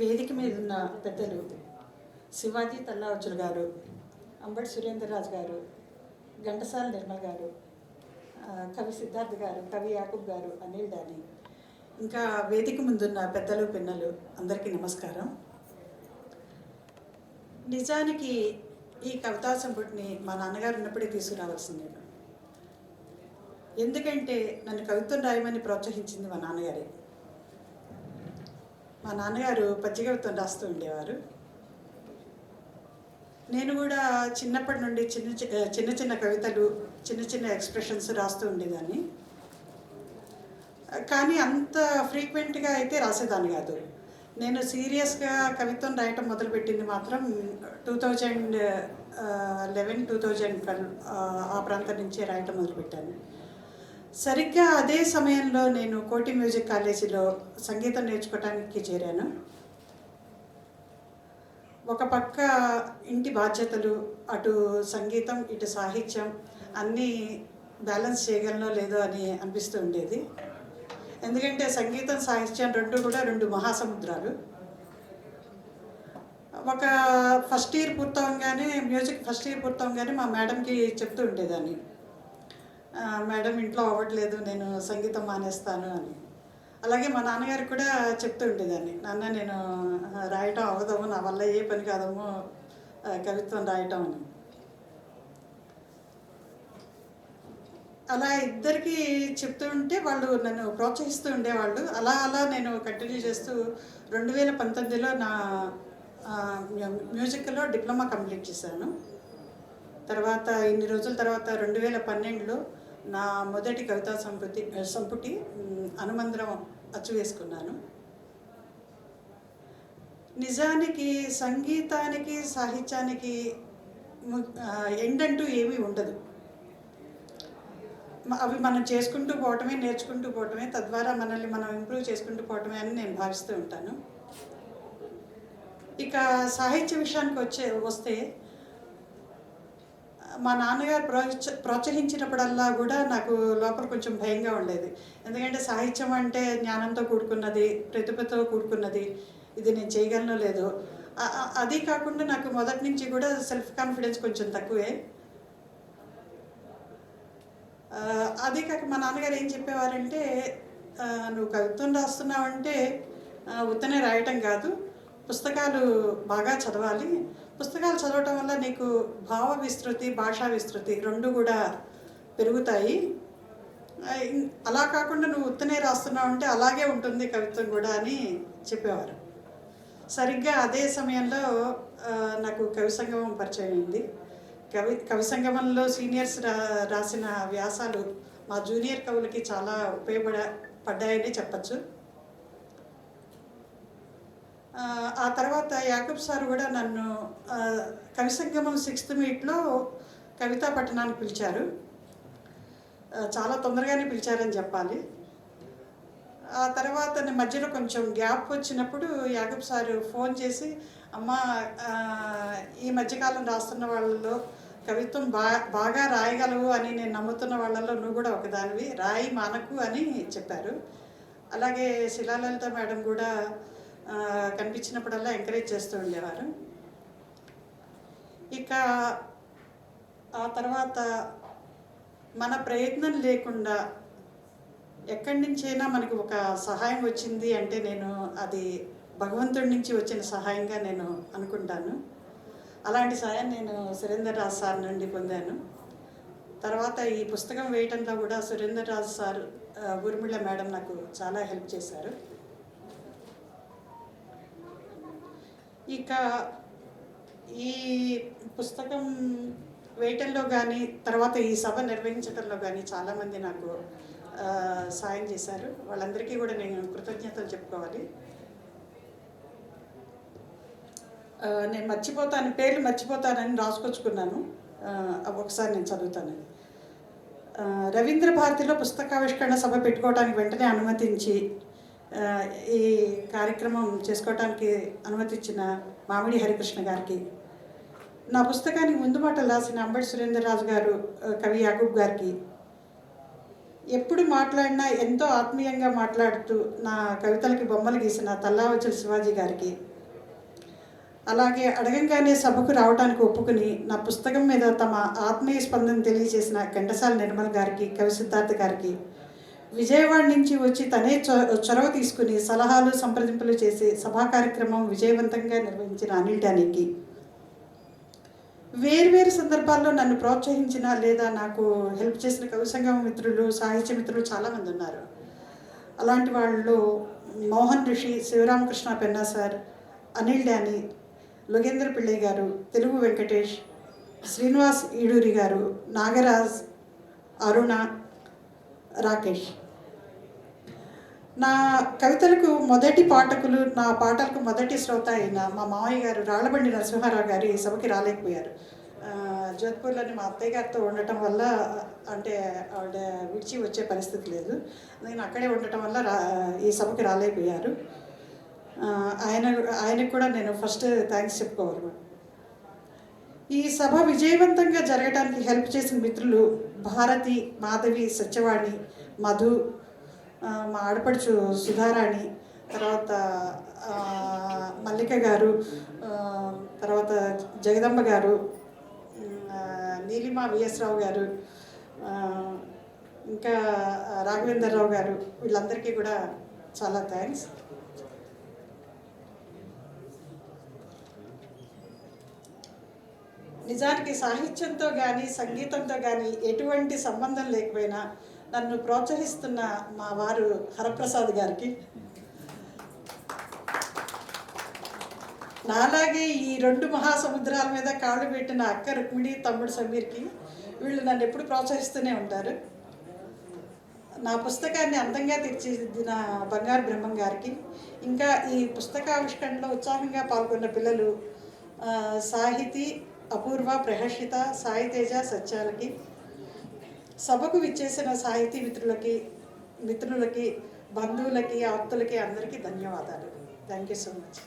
వేదిక మీద ఉన్న పెద్దలు శివాజీ తల్లావచ్చులు గారు అంబటి సురేంద్రరాజు గారు ఘంటసాల నిర్మల్ గారు కవి సిద్ధార్థ్ గారు కవి యాకూబ్ గారు అనిల్ డాని. ఇంకా వేదిక ముందున్న పెద్దలు పిన్నలు అందరికీ నమస్కారం. నిజానికి ఈ కవితా సంపుటిని మా నాన్నగారు ఉన్నప్పుడే తీసుకురావాల్సిందే. ఎందుకంటే నన్ను కవిత్వం రాయమని ప్రోత్సహించింది మా నాన్నగారే. మా నాన్నగారు పద్య రాస్తూ ఉండేవారు. నేను కూడా చిన్నప్పటి నుండి చిన్న చిన్న చిన్న కవితలు చిన్న చిన్న ఎక్స్ప్రెషన్స్ రాస్తూ ఉండేదాన్ని. కానీ అంత ఫ్రీక్వెంట్గా అయితే రాసేదాన్ని కాదు. నేను సీరియస్గా కవిత్వం రాయటం మొదలుపెట్టింది మాత్రం two thousand eleven two thousand twelve ఆ ప్రాంతం నుంచే రాయటం మొదలుపెట్టాను. సరిగ్గా అదే సమయంలో నేను కోటి మ్యూజిక్ కాలేజీలో సంగీతం నేర్చుకోవటానికి చేరాను. ఒక పక్క ఇంటి బాధ్యతలు అటు సంగీతం ఇటు సాహిత్యం అన్నీ బ్యాలెన్స్ చేయగలనో లేదో అని అనిపిస్తూ ఉండేది. ఎందుకంటే సంగీతం సాహిత్యం రెండు కూడా రెండు మహాసముద్రాలు. ఒక ఫస్ట్ ఇయర్ పూర్తవగానే మ్యూజిక్ ఫస్ట్ ఇయర్ పూర్తవగానే మా మేడంకి చెప్తూ ఉండేదాన్ని. మేడం ఇంట్లో అవ్వట్లేదు నేను సంగీతం మానేస్తాను అని. అలాగే మా నాన్నగారు కూడా చెప్తూ ఉండేదాన్ని నాన్న నేను రాయటం అవ్వదము నా వల్ల ఏ పని కాదము కవిత్వం రాయటం అని. అలా ఇద్దరికి చెప్తూ ఉంటే వాళ్ళు నన్ను ప్రోత్సహిస్తూ ఉండేవాళ్ళు. అలా అలా నేను కంటిన్యూ చేస్తూ రెండు వేల పంతొమ్మిదిలో నా మ్యూ- మ్యూజిక్లో డిప్లొమా కంప్లీట్ చేశాను. తర్వాత ఇన్ని రోజుల తర్వాత రెండు వేల పన్నెండులో నా మొదటి కవితా సంపుటి సంపుటి అనుమంద్రం అచ్చు వేసుకున్నాను. నిజానికి సంగీతానికి సాహిత్యానికి ఎండంటూ ఏమీ ఉండదు. అవి మనం చేసుకుంటూ పోవటమే నేర్చుకుంటూ పోవటమే తద్వారా మనల్ని మనం ఇంప్రూవ్ చేసుకుంటూ పోవటమే అని నేను భావిస్తూ ఉంటాను. ఇక సాహిత్య విషయానికి వచ్చే వస్తే మా నాన్నగారు ప్రోత్స ప్రోత్సహించినప్పుడల్లా కూడా నాకు లోపల కొంచెం భయంగా ఉండేది. ఎందుకంటే సాహిత్యం అంటే జ్ఞానంతో కూడుకున్నది ప్రతిభతో కూడుకున్నది. ఇది నేను చేయగలను లేదు. అది కాకుండా నాకు మొదటి నుంచి కూడా సెల్ఫ్ కాన్ఫిడెన్స్ కొంచెం తక్కువే. అదే కాక మా నాన్నగారు ఏం చెప్పేవారంటే నువ్వు కవిత్వం రాస్తున్నావంటే ఉత్తనే రాయటం కాదు. పుస్తకాలు బాగా చదవాలి. పుస్తకాలు చదవటం వల్ల నీకు భావ విస్తృతి భాషా విస్తృతి రెండు కూడా పెరుగుతాయి. అలా కాకుండా నువ్వు ఉత్తనే రాస్తున్నావు అంటే అలాగే ఉంటుంది కవిత్వం కూడా అని చెప్పేవారు. సరిగ్గా అదే సమయంలో నాకు కవి సంగమం పరిచయం అయింది. కవి కవి సంగమంలో సీనియర్స్ రా రాసిన వ్యాసాలు మా జూనియర్ కవులకి చాలా ఉపయోగపడ పడ్డాయని చెప్పచ్చు. ఆ, తర్వాత యాకబ్ సార్ కూడా నన్ను కవి సంగమం సిక్స్త్ మీట్లో కవితా పట్టణానికి పిలిచారు. చాలా తొందరగానే పిలిచారని చెప్పాలి. ఆ తర్వాత మధ్యలో కొంచెం గ్యాప్ వచ్చినప్పుడు యాకబ్ సారు ఫోన్ చేసి అమ్మ ఈ మధ్యకాలం రాస్తున్న వాళ్ళలో కవిత్వం బా బాగా రాయగలవు అని నేను నమ్ముతున్న వాళ్ళలో నువ్వు కూడా ఒకదానివి రాయి మానకు అని చెప్పారు. అలాగే శిలాలలిత మేడం కూడా కనిపించినప్పుడల్లా ఎంకరేజ్ చేస్తూ ఉండేవారు. ఇక ఆ తర్వాత మన ప్రయత్నం లేకుండా ఎక్కడి నుంచైనా మనకి ఒక సహాయం వచ్చింది అంటే నేను అది భగవంతుడి నుంచి వచ్చిన సహాయంగా నేను అనుకుంటాను. అలాంటి సహాయం నేను సురేందర్ రాజ్ సార్ నుండి పొందాను. తర్వాత ఈ పుస్తకం వేయటంలో కూడా సురేందర్ రాజ్ సార్ ఊర్మిళ మేడం నాకు చాలా హెల్ప్ చేశారు. ఇక ఈ పుస్తకం వేయటంలో కానీ తర్వాత ఈ సభ నిర్వహించడంలో కానీ చాలామంది నాకు సాయం చేశారు. వాళ్ళందరికీ కూడా నేను కృతజ్ఞతలు చెప్పుకోవాలి. నేను మర్చిపోతాను పేర్లు మర్చిపోతానని రాసుకొచ్చుకున్నాను. అవి ఒకసారి నేను చదువుతాను. రవీంద్ర భారతిలో పుస్తకావిష్కరణ సభ పెట్టుకోవడానికి వెంటనే అనుమతించి ఈ కార్యక్రమం చేసుకోవడానికి అనుమతిచ్చిన మామిడి హరికృష్ణ గారికి. నా పుస్తకానికి ముందు మాటలు రాసిన అంబటి సురేంద్రరాజు గారు కవి యాకూబ్ గారికి. ఎప్పుడు మాట్లాడినా ఎంతో ఆత్మీయంగా మాట్లాడుతూ నా కవితలకి బొమ్మలు గీసిన తల్లావచ్చుల శివాజీ గారికి. అలాగే అడగంగానే సభకు రావడానికి ఒప్పుకుని నా పుస్తకం మీద తమ ఆత్మీయ స్పందన తెలియజేసిన ఘంటసాల నిర్మల్ గారికి కవి సిద్ధార్థ గారికి. విజయవాడ నుంచి వచ్చి తనే చొ- చొరవ తీసుకుని సలహాలు సంప్రదింపులు చేసి సభా కార్యక్రమం విజయవంతంగా నిర్వహించిన అనిల్ డానీకి వేర్వేరు సందర్భాల్లో నన్ను ప్రోత్సహించిన లేదా నాకు హెల్ప్ చేసిన కవి సంఘం మిత్రులు సాహిత్య మిత్రులు చాలామంది ఉన్నారు. అలాంటి వాళ్ళు మోహన్ రిషి శివరామకృష్ణ పెన్నా సార్ అనిల్ డాని లోగేంద్ర పిళ్ళై గారు తెలుగు వెంకటేష్ శ్రీనివాస్ ఈడూరి గారు నాగరాజ్ అరుణ రాకేష్. నా కవితలకు మొదటి పాఠకులు నా పాటలకు మొదటి శ్రోత అయిన మా మామయ్య గారు రాళ్ళబండి నరసింహారావు గారు ఈ సభకి రాలేకపోయారు. జోధ్పూర్లోని మా అత్తయ్య గారితో ఉండటం వల్ల అంటే ఆవిడ విడిచి వచ్చే పరిస్థితి లేదు. నేను అక్కడే ఉండటం వల్ల రా ఈ సభకి రాలేకపోయారు. ఆయన ఆయనకు కూడా నేను ఫస్ట్ థ్యాంక్స్ చెప్పుకోవాలి ఈ సభ విజయవంతంగా జరగడానికి హెల్ప్ చేసిన మిత్రులు భారతి మాధవి సత్యవాణి మధు మా ఆడపడుచు సుధారాణి తర్వాత మల్లిక గారు తర్వాత జగదంబ గారు నీలిమా నీలిమ విఎస్ రావు గారు ఇంకా ఇంకా రాఘవేంద్రరావు గారు వీళ్ళందరికీ కూడా చాలా థ్యాంక్స్. నిజానికి సాహిత్యంతో కానీ సంగీతంతో కానీ ఎటువంటి సంబంధం లేకపోయినా నన్ను ప్రోత్సహిస్తున్న మా వారు హరప్రసాద్ గారికి. నాలాగే ఈ రెండు మహాసముద్రాల మీద కాళ్ళు పెట్టిన అక్క రుక్మిణి తమ్ముడు సమీర్కి వీళ్ళు నన్ను ఎప్పుడు ప్రోత్సహిస్తూనే ఉంటారు. నా పుస్తకాన్ని అందంగా తీర్చిదిద్దిన బంగారు బ్రహ్మం గారికి ఇంకా ఈ పుస్తకావిష్కరణలో ఉత్సాహంగా పాల్గొన్న పిల్లలు సాహితీ అపూర్వ ప్రహర్షిత సాయితేజ సత్యాలకి సభకు విచ్చేసిన సాహితీ మిత్రులకి మిత్రులకి బంధువులకి ఆప్తులకి అందరికీ ధన్యవాదాలు. Thank you so much